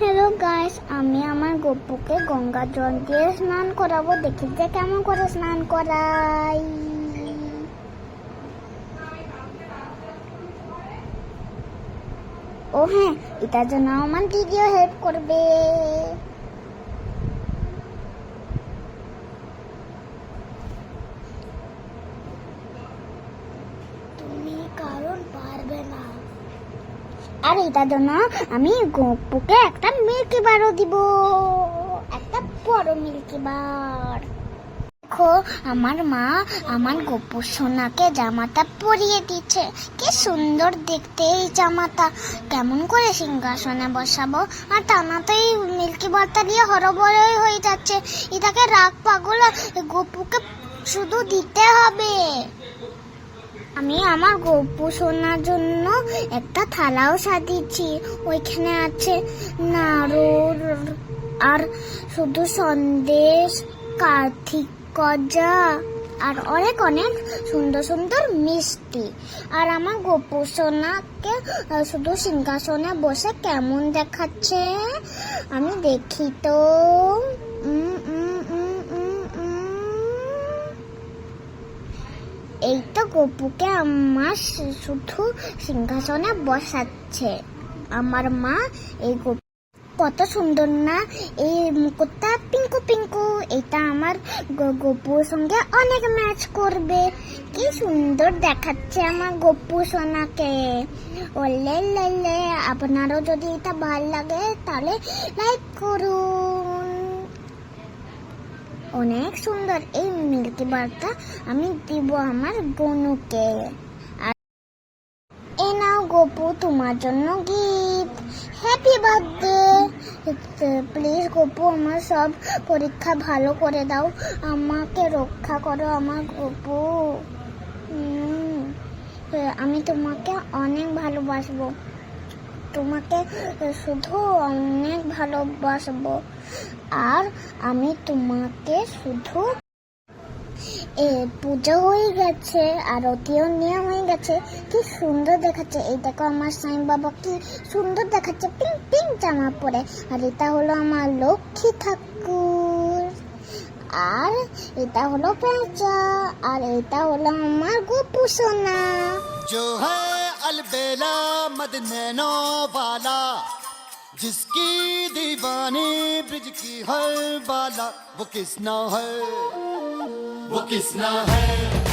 Hello guys আমি আমার গপুকে গঙ্গা জল দিয়ে স্নান করাবো। দেখি যে কেমন করে স্নান করাই। ও হ্যাঁ এটার জন্য আমার দিদিও হেল্প করবে। তুমি কারণ পারবে না। আর এটার জন্য আমি গপুকে একটা মিল্কি বারও দিব। একটা বড় মিল্কি বার দেখো, আমার মা আমার গপু সোনাকে জামাটা পরিয়ে দিচ্ছে কি সুন্দর দেখতে এই জামাটা। কেমন করে সিংহাসনে বসাবো? আর টানা তো এই মিল্কি বারটা দিয়ে হরবড়ই হয়ে যাচ্ছে। এটাকে রাগ পাগল গপুকে শুধু দিতে হবে। আমি আমার গপু শোনার জন্য একটা থালাও সাজিয়েছি। ওইখানে আছে নাড়ু আর শুধু সন্দেশ, কার্তিক গজা আর অনেক অনেক সুন্দর সুন্দর মিষ্টি। আর আমার গপু সোনাকে শুধু সিংহাসনে বসে কেমন দেখাচ্ছে? আমি দেখি তো। গপুকে আমার শুধু সিংহাসনে বসাচ্ছে। আমার মা এই কত সুন্দর না, এই মুকুটটা পিঙ্কু পিঙ্কু, এটা আমার গপুর সঙ্গে অনেক ম্যাচ করবে। কি সুন্দর দেখাচ্ছে আমার গপু সোনাকে। ওলে লেলে আপনারও যদি এটা ভালো লাগে তাহলে লাইক করুন। অনেক সুন্দর এই মিল্কি বারটা আমি দিব আমার গনুকে এ নাও গপু, তোমার জন্য gift. Happy birthday please Gopu, আমার সব পরীক্ষা ভালো করে দাও। আমাকে রক্ষা করো আমার গপু। আমি তোমাকে অনেক ভালোবাসবো। তোমাকে শুধু অনেক ভালোবাসবো। আর আমি তোমাকে শুধু এ পুজো হয়ে গেছে, আরতিও নেওয়া হয়ে গেছে। কি সুন্দর দেখাচ্ছে। এই দেখো আমার সাইন বাবা, কি সুন্দর দেখাচ্ছে। পিঙ্ক পিঙ্ক জামা পরে। আর এটা হলো আমার লক্ষ্মী ঠাকুর। আর এটা হলো পেঁচা আর এটা হলো আমার গোপু সোনা। अलबेला मद नैनो वाला, जिसकी दीवानी ब्रिज की हर बाला, वो किसना है? वो किसना है?